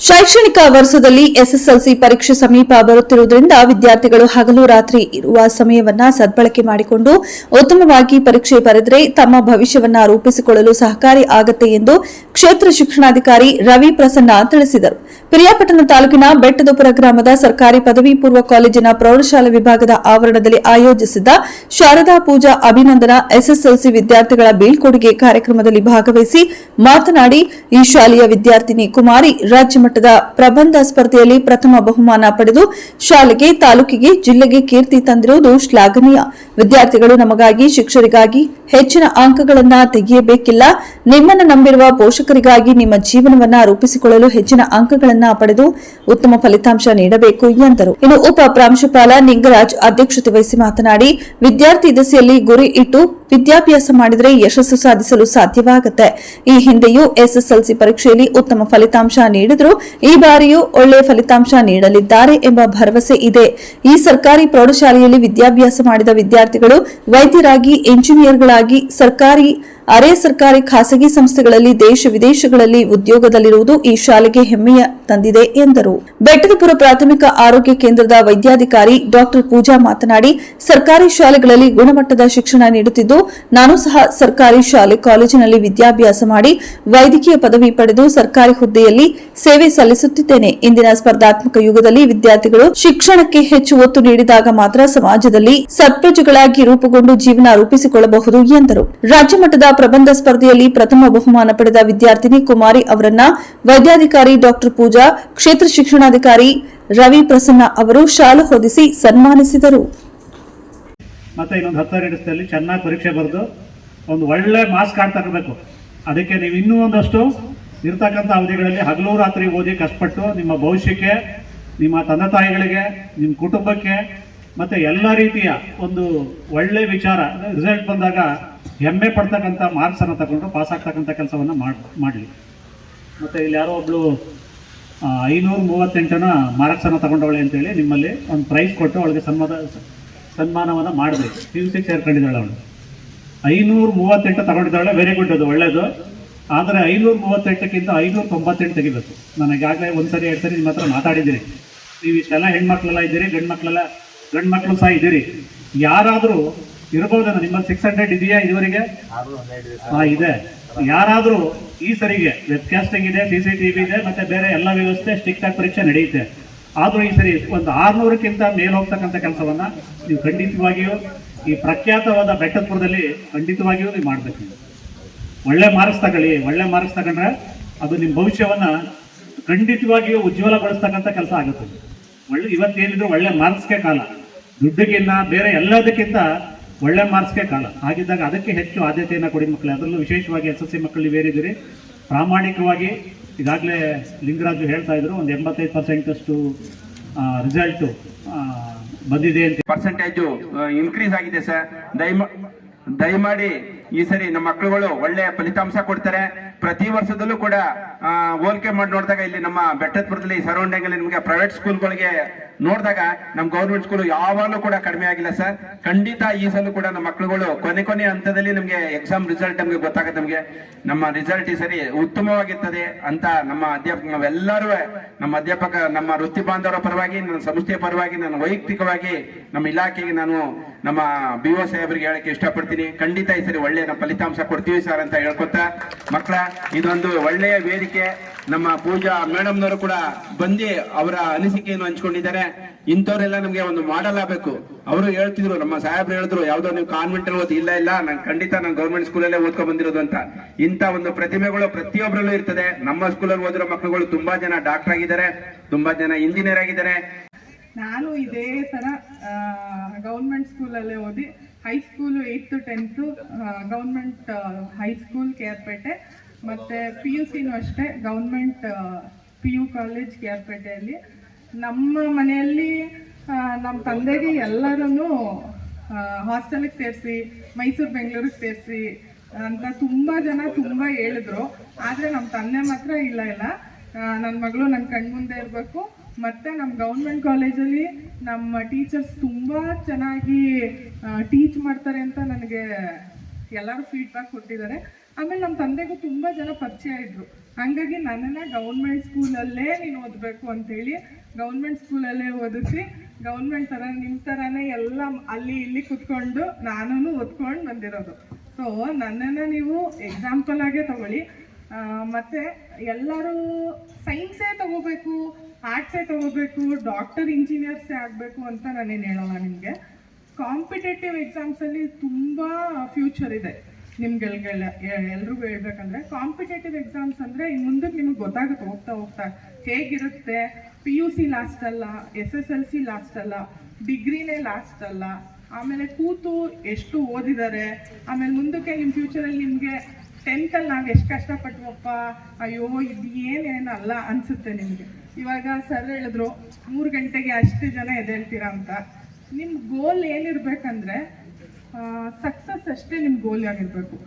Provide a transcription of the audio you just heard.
ಶೈಕ್ಷಣಿಕ ವರ್ಷದಲ್ಲಿ ಎಸ್ಎಸ್ಎಲ್ಸಿ ಪರೀಕ್ಷೆ ಸಮೀಪ ಬರುತ್ತಿರುವುದರಿಂದ ವಿದ್ಯಾರ್ಥಿಗಳು ಹಗಲು ರಾತ್ರಿ ಇರುವ ಸಮಯವನ್ನ ಸದ್ಬಳಕೆ ಮಾಡಿಕೊಂಡು ಉತ್ತಮವಾಗಿ ಪರೀಕ್ಷೆ ಬರೆದರೆ ತಮ್ಮ ಭವಿಷ್ಯವನ್ನ ರೂಪಿಸಿಕೊಳ್ಳಲು ಸಹಕಾರಿ ಆಗತ್ತೆ ಎಂದು ಕ್ಷೇತ್ರ ಶಿಕ್ಷಣಾಧಿಕಾರಿ ರವಿ ಪ್ರಸನ್ನ ತಿಳಿಸಿದರು. ಪಿರಿಯಾಪಟ್ಟಣ ತಾಲೂಕಿನ ಬೆಟ್ಟದಪುರ ಗ್ರಾಮದ ಸರ್ಕಾರಿ ಪದವಿ ಪೂರ್ವ ಕಾಲೇಜಿನ ಪ್ರೌಢಶಾಲಾ ವಿಭಾಗದ ಆವರಣದಲ್ಲಿ ಆಯೋಜಿಸಿದ್ದ ಶಾರದಾ ಪೂಜಾ ಅಭಿನಂದನಾ ಎಸ್ಎಸ್ಎಲ್ಸಿ ವಿದ್ಯಾರ್ಥಿಗಳ ಬೀಳ್ಕೊಡುಗೆ ಕಾರ್ಯಕ್ರಮದಲ್ಲಿ ಭಾಗವಹಿಸಿ ಮಾತನಾಡಿ, ಈ ಶಾಲೆಯ ವಿದ್ಯಾರ್ಥಿನಿ ಕುಮಾರಿ ರಾಜ್ಯ ಮಟ್ಟದ ಪ್ರಬಂಧ ಸ್ಪರ್ಧೆಯಲ್ಲಿ ಪ್ರಥಮ ಬಹುಮಾನ ಪಡೆದು ಶಾಲೆಗೆ, ತಾಲೂಕಿಗೆ, ಜಿಲ್ಲೆಗೆ ಕೀರ್ತಿ ತಂದಿರುವುದು ಶ್ಲಾಘನೀಯ. ವಿದ್ಯಾರ್ಥಿಗಳು ನಮಗಾಗಿ ಶಿಕ್ಷರಿಗಾಗಿ ಹೆಚ್ಚಿನ ಅಂಕಗಳನ್ನು ತೆಗೆಯಬೇಕಿಲ್ಲ. ನಿಮ್ಮನ್ನು ನಂಬಿರುವ ಪೋಷಕರಿಗಾಗಿ ನಿಮ್ಮ ಜೀವನವನ್ನ ರೂಪಿಸಿಕೊಳ್ಳಲು ಹೆಚ್ಚಿನ ಅಂಕಗಳನ್ನು ಪಡೆದು ಉತ್ತಮ ಫಲಿತಾಂಶ ನೀಡಬೇಕು ಎಂದರು. ಇನ್ನು ಉಪ ಪ್ರಾಂಶುಪಾಲ ನಿಂಗರಾಜ್ ಅಧ್ಯಕ್ಷತೆ ವಹಿಸಿ ಮಾತನಾಡಿ, ವಿದ್ಯಾರ್ಥಿ ದೆಸೆಯಲ್ಲಿ ಗುರಿ ಇಟ್ಟು ವಿದ್ಯಾಭ್ಯಾಸ ಮಾಡಿದರೆ ಯಶಸ್ಸು ಸಾಧಿಸಲು ಸಾಧ್ಯವಾಗುತ್ತೆ. ಈ ಹಿಂದೆಯೂ ಎಸ್ಎಸ್ಎಲ್ಸಿ ಪರೀಕ್ಷೆಯಲ್ಲಿ ಉತ್ತಮ ಫಲಿತಾಂಶ ನೀಡಿದ್ರು ಈ ಬಾರಿಯೂ ಒಳ್ಳೆಯ ಫಲಿತಾಂಶ ನೀಡಲಿದ್ದಾರೆ ಎಂಬ ಭರವಸೆ ಇದೆ. ಈ ಸರ್ಕಾರಿ ಪ್ರೌಢಶಾಲೆಯಲ್ಲಿ ವಿದ್ಯಾಭ್ಯಾಸ ಮಾಡಿದ ವಿದ್ಯಾರ್ಥಿಗಳು ವೈದ್ಯರಾಗಿ ಇಂಜಿನಿಯರ್ಗಳಾಗಿ ಸರ್ಕಾರಿ ಅರೆ ಸರ್ಕಾರಿ ಖಾಸಗಿ ಸಂಸ್ಥೆಗಳಲ್ಲಿ ದೇಶ ವಿದೇಶಗಳಲ್ಲಿ ಉದ್ಯೋಗದಲ್ಲಿರುವುದು ಈ ಶಾಲೆಗೆ ಹೆಮ್ಮೆಯ ತಂದಿದೆ ಎಂದರು. ಬೆಟ್ಟದಪುರ ಪ್ರಾಥಮಿಕ ಆರೋಗ್ಯ ಕೇಂದ್ರದ ವೈದ್ಯಾಧಿಕಾರಿ ಡಾಕ್ಟರ್ ಪೂಜಾ ಮಾತನಾಡಿ, ಸರ್ಕಾರಿ ಶಾಲೆಗಳಲ್ಲಿ ಗುಣಮಟ್ಟದ ಶಿಕ್ಷಣ ನೀಡುತ್ತಿದ್ದು, ನಾನು ಸಹ ಸರ್ಕಾರಿ ಶಾಲೆ ಕಾಲೇಜಿನಲ್ಲಿ ವಿದ್ಯಾಭ್ಯಾಸ ಮಾಡಿ ವೈದ್ಯಕೀಯ ಪದವಿ ಪಡೆದು ಸರ್ಕಾರಿ ಹುದ್ದೆಯಲ್ಲಿ ಸೇವೆ ಸಲ್ಲಿಸುತ್ತಿದ್ದೇನೆ. ಇಂದಿನ ಸ್ಪರ್ಧಾತ್ಮಕ ಯುಗದಲ್ಲಿ ವಿದ್ಯಾರ್ಥಿಗಳು ಶಿಕ್ಷಣಕ್ಕೆ ಹೆಚ್ಚು ಒತ್ತು ನೀಡಿದಾಗ ಮಾತ್ರ ಸಮಾಜದಲ್ಲಿ ಸತ್ಪ್ರಜೆಗಳಾಗಿ ರೂಪುಗೊಂಡು ಜೀವನ ರೂಪಿಸಿಕೊಳ್ಳಬಹುದು ಎಂದರು. ರಾಜ್ಯ ಮಟ್ಟದ ಪ್ರಬಂಧ ಸ್ಪರ್ಧೆಯಲ್ಲಿ ಪ್ರಥಮ ಬಹುಮಾನ ಪಡೆದ ವಿದ್ಯಾರ್ಥಿನಿ ಕುಮಾರಿ ಅವರನ್ನ ವೈದ್ಯಾಧಿಕಾರಿ ಡಾಕ್ಟರ್ ಪೂಜಾ, ಕ್ಷೇತ್ರ ಶಿಕ್ಷಣಾಧಿಕಾರಿ ರವಿ ಪ್ರಸನ್ನ ಅವರು ಶಾಲು ಹೊದಿಸಿ ಸನ್ಮಾನಿಸಿದರು. ಮತ್ತೆ ಇನ್ನೊಂದು ಹತ್ತಾರು ದಿವಸದಲ್ಲಿ ಚೆನ್ನಾಗಿ ಪರೀಕ್ಷೆ ಬರೆದು ಒಂದು ಒಳ್ಳೆ ಮಾಸ್ಕ್ ಕಾರ್ಡ್ ತಗೋಬೇಕು ಅದಕ್ಕೆ ನೀವು ಇನ್ನೂ ಒಂದಷ್ಟು ಇರ್ತಕ್ಕಂಥ ಅವಧಿಗಳಲ್ಲಿ ಹಗಲು ರಾತ್ರಿ ಓದಿ ಕಷ್ಟಪಟ್ಟು ನಿಮ್ಮ ಭವಿಷ್ಯಕ್ಕೆ, ನಿಮ್ಮ ತಂದೆ ತಾಯಿಗಳಿಗೆ, ನಿಮ್ಮ ಕುಟುಂಬಕ್ಕೆ ಮತ್ತೆ ಎಲ್ಲ ರೀತಿಯ ಒಂದು ಒಳ್ಳೆ ವಿಚಾರ ರಿಸಲ್ಟ್ ಬಂದಾಗ ಹೆಮ್ಮೆ ಪಡ್ತಕ್ಕಂಥ ಮಾರ್ಕ್ಸನ್ನು ತಗೊಂಡು ಪಾಸ್ ಆಗ್ತಕ್ಕಂಥ ಕೆಲಸವನ್ನು ಮಾಡಲಿ. ಮತ್ತೆ ಇಲ್ಲಿ ಯಾರೋ ಒಬ್ಬಳು ಐನೂರು ಮೂವತ್ತೆಂಟನ ಮಾರ್ಕ್ಸ್ ಅನ್ನು ತಗೊಂಡವಳೆ ಅಂತೇಳಿ ನಿಮ್ಮಲ್ಲಿ ಒಂದು ಪ್ರೈಸ್ ಕೊಟ್ಟು ಅವಳಿಗೆ ಸನ್ಮಾನ ಸನ್ಮಾನವನ್ನು ಮಾಡಬೇಕು ಪಿ ಯು ಸೇರ್ಕೊಂಡಿದ್ದಾಳೆ ಅವಳು. ಐನೂರು ಮೂವತ್ತೆಂಟು ತಗೊಂಡಿದ್ದಾಳೆ ವೆರಿ ಗುಡ್ ಅದು, ಒಳ್ಳೇದು. ಆದರೆ ಐನೂರು ಮೂವತ್ತೆಂಟಕ್ಕಿಂತ ಐನೂರು ತೊಂಬತ್ತೆಂಟು ತೆಗಿಬೇಕು. ನನಗಾಗಲೇ ಒಂದು ಸರಿ ಎರಡು ಸರಿ ನಿಮ್ಮ ಹತ್ರ ಮಾತಾಡಿದ್ದೀನಿ. ನೀವು ಇಷ್ಟೆಲ್ಲ ಹೆಣ್ಮಕ್ಳೆಲ್ಲ ಇದ್ದೀರಿ ಗಂಡು ಮಕ್ಕಳೆಲ್ಲ ಗಂಡು ಮಕ್ಕಳು ಸಹ ಇದ್ದೀರಿ. ಯಾರಾದರೂ ಇರಬಹುದು ನಿಮ್ಮಲ್ಲಿ ಸಿಕ್ಸ್ ಹಂಡ್ರೆಡ್ ಇದೆಯಾ ಇದುವರೆಗೆ? ಹಾ ಇದೆ. ಯಾರಾದರೂ ಈ ಸರಿಗೆ ವೆಬ್ಕಾಸ್ಟಿಂಗ್ ಇದೆ ಸಿ ಸಿ ಟಿವಿ ಇದೆ ಮತ್ತೆ ಬೇರೆ ಎಲ್ಲ ವ್ಯವಸ್ಥೆ ಸ್ಟ್ರಿಕ್ಟ್ ಆಗಿ ಪರೀಕ್ಷೆ ನಡೆಯುತ್ತೆ. ಆದ್ರೂ ಈ ಸರಿ ಒಂದು ಆರ್ನೂರಕ್ಕಿಂತ ಮೇಲೆ ಹೋಗ್ತಕ್ಕಂಥ ಕೆಲಸವನ್ನ ನೀವು ಖಂಡಿತವಾಗಿಯೂ ಈ ಪ್ರಖ್ಯಾತವಾದ ಬೆಟ್ಟದಪುರದಲ್ಲಿ ಖಂಡಿತವಾಗಿಯೂ ನೀವು ಮಾಡಬೇಕು. ಒಳ್ಳೆ ಮಾರ್ಕ್ಸ್ ತಗೊಳ್ಳಿ. ಒಳ್ಳೆ ಮಾರ್ಕ್ಸ್ ತಗೊಂಡ್ರೆ ಅದು ನಿಮ್ಮ ಭವಿಷ್ಯವನ್ನ ಖಂಡಿತವಾಗಿಯೂ ಉಜ್ವಲಗೊಳಿಸ್ತಕ್ಕಂಥ ಕೆಲಸ ಆಗುತ್ತೆ. ಒಳ್ಳೆ ಇವತ್ತೇನಿದ್ರು ಒಳ್ಳೆ ಮಾರ್ಕ್ಸ್ಗೆ ಕಾಲ. ದುಡ್ಡಿಗಿನ್ನ ಬೇರೆ ಎಲ್ಲದಕ್ಕಿಂತ ಒಳ್ಳೆ ಮಾರ್ಕ್ಸ್ಗೆ ಕಾಲ ಹಾಗಿದ್ದಾಗ ಅದಕ್ಕೆ ಹೆಚ್ಚು ಆದ್ಯತೆಯನ್ನು ಕೊಡಿ ಮಕ್ಕಳೇ. ಅದರಲ್ಲೂ ವಿಶೇಷವಾಗಿ ಎಸ್ ಎಸ್ ಸಿ ಮಕ್ಕಳು ಬೇರಿದ್ದೀರಿ ಪ್ರಾಮಾಣಿಕವಾಗಿ ಈಗಾಗಲೇ ಲಿಂಗರಾಜು ಹೇಳ್ತಾ ಇದ್ರು, ಒಂದು ಎಂಬತ್ತೈದು ಪರ್ಸೆಂಟ್ ಅಷ್ಟು ರಿಸಲ್ಟು ಬಂದಿದೆ ಅಂತ. ಪರ್ಸೆಂಟೇಜು ಇನ್ಕ್ರೀಸ್ ಆಗಿದೆ ಸರ್. ದಯಮ, ದಯಮಾಡಿ ಈ ಸರಿ ನಮ್ಮ ಮಕ್ಕಳುಗಳು ಒಳ್ಳೆಯ ಫಲಿತಾಂಶ ಕೊಡ್ತಾರೆ. ಪ್ರತಿ ವರ್ಷದಲ್ಲೂ ಕೂಡ ಹೋಲಿಕೆ ಮಾಡಿ ನೋಡಿದಾಗ ಇಲ್ಲಿ ನಮ್ಮ ಬೆಟ್ಟದಪುರದಲ್ಲಿ ಸರೌಂಡಿಂಗ್ ಅಲ್ಲಿ ನಿಮಗೆ ಪ್ರೈವೇಟ್ ಸ್ಕೂಲ್ಗಳಿಗೆ ನೋಡಿದಾಗ ನಮ್ಮ ಗೌರ್ಮೆಂಟ್ ಸ್ಕೂಲ್ ಯಾವಾಗಲೂ ಕೂಡ ಕಡಿಮೆ ಆಗಿಲ್ಲ ಸರ್ ಖಂಡಿತ ಈ ಸಲ ಕೂಡ ನಮ್ಮ ಮಕ್ಕಳುಗಳು ಕೊನೆ ಕೊನೆ ಹಂತದಲ್ಲಿ ನಮಗೆ ಎಕ್ಸಾಮ್ ರಿಸಲ್ಟ್ ನಮಗೆ ಗೊತ್ತಾಗುತ್ತೆ ನಮಗೆ. ನಮ್ಮ ರಿಸಲ್ಟ್ ಸರಿ ಉತ್ತಮವಾಗಿರ್ತದೆ ಅಂತ ನಮ್ಮ ಅಧ್ಯಾಪಕ, ನಾವೆಲ್ಲರೂ ನಮ್ಮ ಅಧ್ಯಾಪಕ, ನಮ್ಮ ವೃತ್ತಿ ಬಾಂಧವರ ಪರವಾಗಿ ನನ್ನ ಸಂಸ್ಥೆಯ ಪರವಾಗಿ, ನನ್ನ ವೈಯಕ್ತಿಕವಾಗಿ ನಮ್ಮ ಇಲಾಖೆಗೆ ನಾನು ನಮ್ಮ ಬಿ ಒ ಸಾಹೇಬರಿಗೆ ಹೇಳಕ್ಕೆ ಇಷ್ಟಪಡ್ತೀನಿ. ಖಂಡಿತ ಈ ಸರಿ ಒಳ್ಳೆಯ ನಮ್ಮ ಫಲಿತಾಂಶ ಕೊಡ್ತೀವಿ ಸರ್ ಅಂತ ಹೇಳ್ಕೊತ ಮಕ್ಕಳ, ಇದೊಂದು ಒಳ್ಳೆಯ ವೇದಿಕೆ. ನಮ್ಮ ಪೂಜಾ ಮೇಡಮ್ನವರು ಕೂಡ ಬಂದು ಅವರ ಅನಿಸಿಕೆಯನ್ನು ಹಂಚ್ಕೊಂಡಿದ್ದಾರೆ. ಇಂಥವರೆಲ್ಲ ನಮ್ಗೆ ಒಂದು ಮಾಡಲ್ ಆಗಬೇಕು. ಅವರು ಹೇಳ್ತಿದ್ರು, ನಮ್ಮ ಸಾಹೇಬ್ರು ಹೇಳಿದ್ರು, ಯಾವ್ದೋ ನೀವು ಕಾನ್ವೆಂಟ್ ಅಲ್ಲಿ ಓದಿ, ಇಲ್ಲ ಇಲ್ಲ ನಾನು ಖಂಡಿತ ನಾನು ಗೌರ್ಮೆಂಟ್ ಸ್ಕೂಲಲ್ಲೇ ಓದ್ಕೊ ಬಂದಿರೋದು ಅಂತ. ಇಂಥ ಒಂದು ಪ್ರತಿಮೆಗಳು ಪ್ರತಿಯೊಬ್ಬರಲ್ಲೂ ಇರ್ತದೆ. ನಮ್ಮ ಸ್ಕೂಲಲ್ಲಿ ಓದಿರೋ ಮಕ್ಕಳುಗಳು ತುಂಬಾ ಜನ ಡಾಕ್ಟರ್ ಆಗಿದ್ದಾರೆ. ತುಂಬಾ ಜನ ಇಂಜಿನಿಯರ್ ಆಗಿದ್ದಾರೆ. ನಾನು ಇದೇ ಥರ ಗೌರ್ಮೆಂಟ್ ಸ್ಕೂಲಲ್ಲೇ ಓದಿ high school eighth tenth government high school Pete ಮತ್ತು ಪಿ ಯು ಸಿನೂ ಅಷ್ಟೇ government P U college K R ಪೇಟೆಯಲ್ಲಿ ನಮ್ಮ ಮನೆಯಲ್ಲಿ ನಮ್ಮ ತಂದೆಗೆ ಎಲ್ಲರೂ ಹಾಸ್ಟೆಲಿಗೆ ಸೇರಿಸಿ ಮೈಸೂರು ಬೆಂಗಳೂರಿಗೆ ಸೇರಿಸಿ ಅಂತ ತುಂಬ ಜನ ತುಂಬ ಹೇಳಿದ್ರು. ಆದರೆ ನಮ್ಮ ತಂದೆ ಮಾತ್ರ ಇಲ್ಲ ಇಲ್ಲ. ನನ್ನ ಮಗಳು ನನ್ನ ಕಣ್ಮುಂದೆ ಇರಬೇಕು. ಮತ್ತು ನಮ್ಮ ಗೌರ್ಮೆಂಟ್ ಕಾಲೇಜಲ್ಲಿ ನಮ್ಮ ಟೀಚರ್ಸ್ ತುಂಬ ಚೆನ್ನಾಗಿ ಟೀಚ್ ಮಾಡ್ತಾರೆ ಅಂತ ನನಗೆ ಎಲ್ಲರೂ ಫೀಡ್ಬ್ಯಾಕ್ ಕೊಟ್ಟಿದ್ದಾರೆ. ಆಮೇಲೆ ನಮ್ಮ ತಂದೆಗೂ ತುಂಬ ಜನ ಪರಿಚಯ ಇದ್ದರು ಹಾಗಾಗಿ ನನ್ನನ್ನು ಗೌರ್ಮೆಂಟ್ ಸ್ಕೂಲಲ್ಲೇ ನೀನು ಓದಬೇಕು ಅಂತೇಳಿ ಗೌರ್ಮೆಂಟ್ ಸ್ಕೂಲಲ್ಲೇ ಓದಿಸಿ ಗೌರ್ಮೆಂಟ್ ಥರ ನಿಮ್ಮ ಥರನೇ ಎಲ್ಲ ಅಲ್ಲಿ ಇಲ್ಲಿ ಕುತ್ಕೊಂಡು ನಾನು ಓದ್ಕೊಂಡು ಬಂದಿರೋದು. ಸೊ ನನ್ನನ್ನು ನೀವು ಎಕ್ಸಾಂಪಲ್ ಆಗೇ ತಗೊಳ್ಳಿ. ಮತ್ತು ಮತ್ತೆ ಎಲ್ಲರೂ ಸೈನ್ಸೇ ತಗೋಬೇಕು ಆರ್ಟ್ಸೇ ತಗೋಬೇಕು ಡಾಕ್ಟರ್ ಇಂಜಿನಿಯರ್ಸೇ ಆಗಬೇಕು ಅಂತ ನಾನೇನು ಹೇಳಲ್ಲ ನಿಮಗೆ. ಕಾಂಪಿಟೇಟಿವ್ ಎಕ್ಸಾಮ್ಸಲ್ಲಿ ತುಂಬ ಫ್ಯೂಚರ್ ಇದೆ ನಿಮ್ಗೆಲ್ಗೆಲ್ಲ ಎಲ್ರಿಗೂ ಹೇಳ್ಬೇಕಂದ್ರೆ. ಕಾಂಪಿಟೇಟಿವ್ ಎಕ್ಸಾಮ್ಸ್ ಅಂದರೆ ಇನ್ನು ಮುಂದಕ್ಕೆ ನಿಮಗೆ ಗೊತ್ತಾಗುತ್ತೆ, ಹೋಗ್ತಾ ಹೋಗ್ತಾ ಹೇಗಿರುತ್ತೆ. ಪಿ ಯು ಸಿ ಲಾಸ್ಟ್ ಅಲ್ಲ S S L C last ಅಲ್ಲ ಡಿಗ್ರಿನೇ ಲಾಸ್ಟ್ ಅಲ್ಲ, ಆಮೇಲೆ ಕೂತು ಎಷ್ಟು ಓದಿದ್ದಾರೆ, ಆಮೇಲೆ ಮುಂದಕ್ಕೆ ನಿಮ್ಮ ಫ್ಯೂಚರಲ್ಲಿ ನಿಮಗೆ ಟೆಂತಲ್ಲಿ ನಾವು ಎಷ್ಟು ಕಷ್ಟಪಟ್ವಪ್ಪ, ಅಯ್ಯೋ ಇದು ಏನೇನಲ್ಲ ಅನಿಸುತ್ತೆ ನಿಮಗೆ. ಇವಾಗ ಸರ್ ಹೇಳಿದ್ರು, ಮೂರು ಗಂಟೆಗೆ ಅಷ್ಟು ಜನ ಎದ್ದೇಳ್ತೀರಾ ಅಂತ. ನಿಮ್ಮ ಗೋಲ್ ಏನಿರಬೇಕಂದ್ರೆ ಸಕ್ಸಸ್ ಅಷ್ಟೇ ನಿಮ್ಮ ಗೋಲ್ ಆಗಿರಬೇಕು.